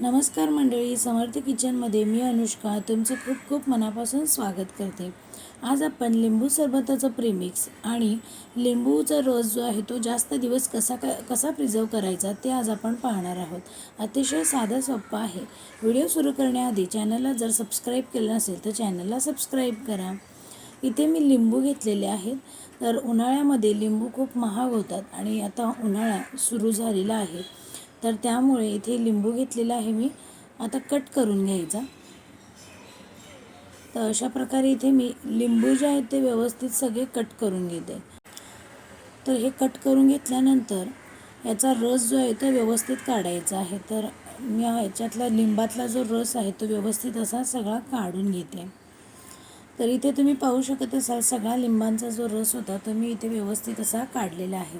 नमस्कार मंडळी समर्थ किचनमध्ये मी अनुष्का तुमचं खूप खूप मनापासून स्वागत करते. आज आपण लिंबू सरबताचं प्रेमिक्स आणि लिंबूचा रस जो आहे तो जास्त दिवस कसा क कसा प्रिझर्व करायचा ते आज आपण पाहणार आहोत. अतिशय साधा सोप्पा आहे. व्हिडिओ सुरू करण्याआधी चॅनलला जर सबस्क्राईब केलं नसेल तर चॅनलला सबस्क्राईब करा. इथे मी लिंबू घेतलेले आहेत. तर उन्हाळ्यामध्ये लिंबू खूप महाग होतात आणि आता उन्हाळा सुरू झालेला आहे. तर त्यामुळे इथे लिंबू घेतलेला आहे मी. आता कट करून घ्यायचा. तर अशा प्रकारे इथे मी लिंबू जे आहेत ते व्यवस्थित सगळे कट करून घेते. तर हे कट करून घेतल्यानंतर याचा रस जो आहे तो व्यवस्थित काढायचा आहे. तर मी ह्याच्यातला लिंबातला जो रस आहे तो व्यवस्थित असा सगळा काढून घेते. तर इथे तुम्ही पाहू शकत असाल सगळा लिंबांचा जो रस होता तो मी इथे व्यवस्थित असा काढलेला आहे.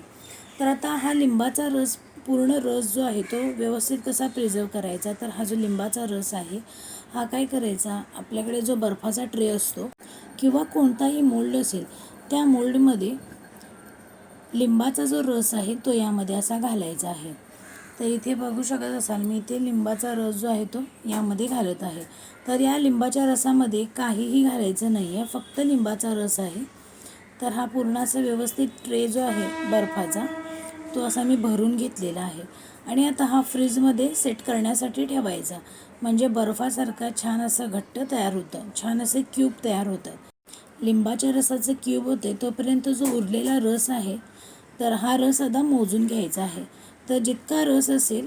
तर आता हा लिंबाचा रस पूर्ण रस जो आहे तो व्यवस्थित कसा प्रिझर्व करायचा तर हा जो लिंबाचा रस आहे हा काय करायचा? आपल्याकडे जो बर्फाचा ट्रे असतो किंवा कोणताही मोल्ड असेल त्या मोल्डमध्ये लिंबाचा जो रस आहे तो यामध्ये असा घालायचा आहे. तर इथे बघू शकत असाल मी इथे लिंबाचा रस जो आहे तो यामध्ये घालत आहे. तर या लिंबाच्या रसामध्ये काहीही घालायचं नाही आहे फक्त लिंबाचा रस आहे. तर हा पूर्ण असा व्यवस्थित ट्रे जो आहे बर्फाचा तो असा मी भरून घेतलेला आहे. आणि आता हा फ्रीजमध्ये सेट करण्यासाठी ठेवायचा. म्हणजे बर्फासारखा छान असं घट्ट तयार होतं. छान असे क्यूब तयार होतात. लिंबाच्या रसाचं क्यूब होते तोपर्यंत जो उरलेला रस आहे तर हा रस आता मोजून घ्यायचा आहे. तर जितका रस असेल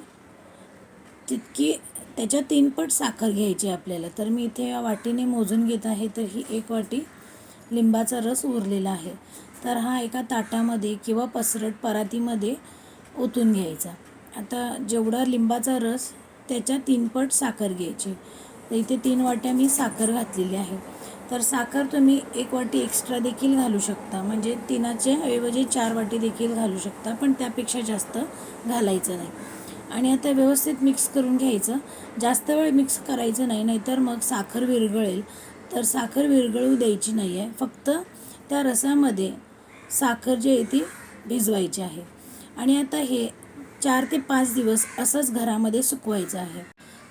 तितकी त्याच्या तीनपट साखर घ्यायची आपल्याला. तर मी इथे या वाटीने मोजून घेत आहे तर ही एक वाटी लिंबाचा रस उरलेला आहे. तर हा एका ताटामध्ये किंवा पसरट परातीमध्ये ओतून घ्यायचा. आता जेवढा लिंबाचा रस त्याच्या तीनपट साखर घ्यायची. तर इथे तीन वाट्या मी साखर घातलेली आहे. तर साखर तुम्ही एक वाटी एक्स्ट्रा देखील घालू शकता. म्हणजे तिनाचे ऐवजी चार वाटी देखील घालू शकता पण त्यापेक्षा जास्त घालायचं नाही. आणि आता व्यवस्थित मिक्स करून घ्यायचं. जास्त वेळ मिक्स करायचं नाही नाहीतर मग साखर विरघळेल. तर साखर विरघळू द्यायची नाही आहे फक्त त्या रसामध्ये साखर जी आहे ती भिजवायची आहे. आणि आता हे चार ते पाच दिवस असंच घरामध्ये सुकवायचं आहे.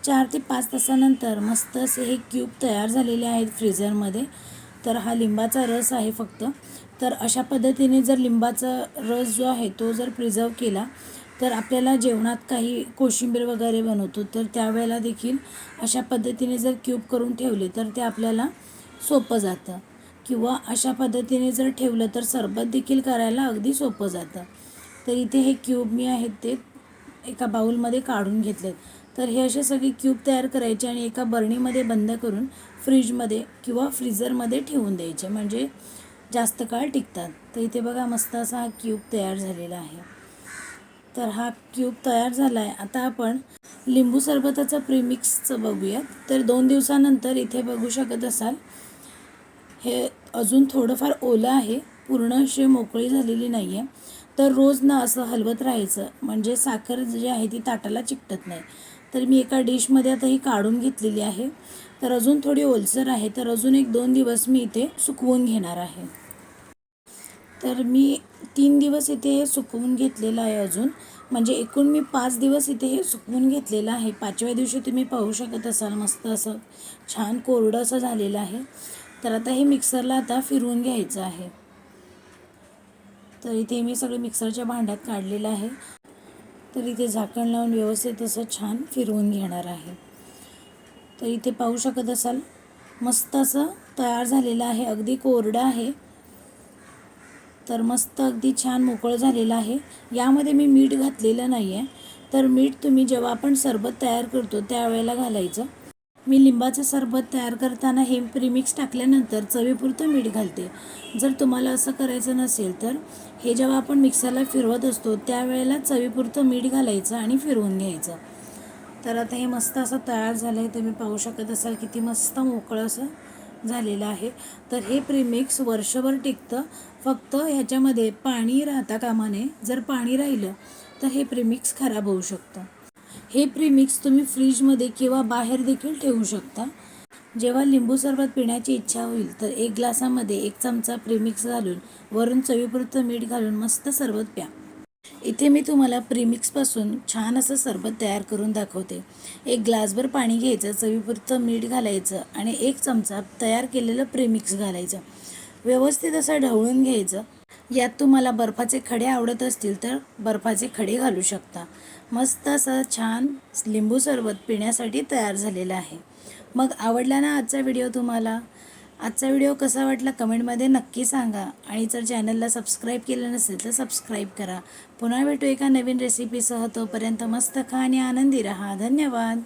चार ते पाच तासानंतर मस्त असे हे क्यूब तयार झालेले आहेत फ्रीझरमध्ये. तर हा लिंबाचा रस आहे फक्त. तर अशा पद्धतीने जर लिंबाचा रस जो आहे तो जर प्रिझर्व केला तर आपल्याला जेवणात काही कोशिंबीर वगैरे बनवतो तर त्यावेळेला देखील अशा पद्धतीने जर क्यूब करून ठेवले तर ते आपल्याला सोपं जातं. किंवा अशा पद्धतीने जर ठेवलं तर सरबत देखील करायला अगदी सोपं जातं. तर इथे हे क्यूब मी आहेत ते एका बाऊलमध्ये काढून घेतलेत. तर हे असे सगळे क्यूब तयार करायचे आणि एका बरणीमध्ये बंद करून फ्रीजमध्ये किंवा फ्रीजरमध्ये ठेवून द्यायचे. म्हणजे जास्त काळ टिकतात. तर इथे बघा मस्त असा हा क्यूब तयार झालेला आहे. तर हा क्यूब तयार झाला आहे आता आपण लिंबू सरबताचं प्रीमिक्सचं बघूयात. तर दोन दिवसानंतर इथे बघू शकत असाल हे अजून थोडंफार ओलं आहे. पूर्ण अशी मोकळी झालेली नाही आहे तर रोज ना असं हलवत राहायचं. म्हणजे साखर जी आहे ती ताटाला चिकटत नाही. तर मी एका डिशमध्ये आता ही काढून घेतलेली आहे. तर अजून थोडी ओलसर आहे. तर अजून एक दोन दिवस मी इथे सुकवून घेणार आहे. तर मी तीन दिवस इथे हे सुकवून घेतलेलं आहे अजून. म्हणजे एकूण मी पाच दिवस इथे हे सुकवून घेतलेलं आहे. पाचव्या दिवशी तुम्ही पाहू शकत असाल मस्त असं छान कोरडं असं झालेलं आहे. तर आता हे मिक्सरला आता फिरवून घ्यायचं आहे. तर इथे मी सगळे मिक्सरच्या भांड्यात काढलेलं आहे. तर इथे झाकण लावून व्यवस्थित असं छान फिरवून घेणार आहे. तर इथे पाहू शकत असाल मस्त असं तयार झालेलं आहे. अगदी कोरडं आहे. तर मस्त अगदी छान मोकळं झालेलं आहे. यामध्ये मी मीठ घातलेलं नाही आहे तर मीठ तुम्ही जेव्हा आपण सरबत तयार करतो त्यावेळेला घालायचं. मी लिंबाचं सरबत तयार करताना हे प्रीमिक्स टाकल्यानंतर चवीपुरतं मीठ घालते. जर तुम्हाला असं करायचं नसेल तर हे जेव्हा आपण मिक्सरला फिरवत असतो त्यावेळेला चवीपुरतं मीठ घालायचं आणि फिरवून घ्यायचं. तर आता हे मस्त असं तयार झालं आहे तुम्ही पाहू शकत असाल किती मस्त मोकळं असं झालेलं आहे. तर हे प्रीमिक्स वर्षभर टिकतं. फक्त ह्याच्यामध्ये पाणी राहता कामाने जर पाणी राहिलं तर हे प्रीमिक्स खराब होऊ शकतं. हे प्रीमिक्स तुम्ही फ्रीजमध्ये किंवा बाहेर देखील ठेवू शकता. जेव्हा लिंबू सरबत पिण्याची इच्छा होईल तर एक ग्लासामध्ये एक चमचा प्रीमिक्स घालून वरून चवीपुरतं मीठ घालून मस्त सरबत प्या. इथे मी तुम्हाला प्रीमिक्सपासून छान असं सरबत तयार करून दाखवते. एक ग्लासभर पाणी घ्यायचं चवीपुरतं मीठ घालायचं आणि एक चमचा तयार केलेलं प्रीमिक्स घालायचं. व्यवस्थित असं ढवळून घ्यायचं. यात तुम्हाला बर्फाचे खडे आवडत असतील तर बर्फाचे खडे घालू शकता. मस्त असं छान लिंबू सरबत पिण्यासाठी तयार झालेलं आहे. मग आवडला ना आजचा व्हिडिओ तुम्हाला? आजचा व्हिडिओ कसा वाटला कमेंटमध्ये नक्की सांगा. आणि जर चॅनलला सबस्क्राईब केलं नसेल तर सबस्क्राईब करा. पुन्हा भेटू एका नवीन रेसिपीसह तोपर्यंत मस्त खा आणि आनंदी रहा. धन्यवाद.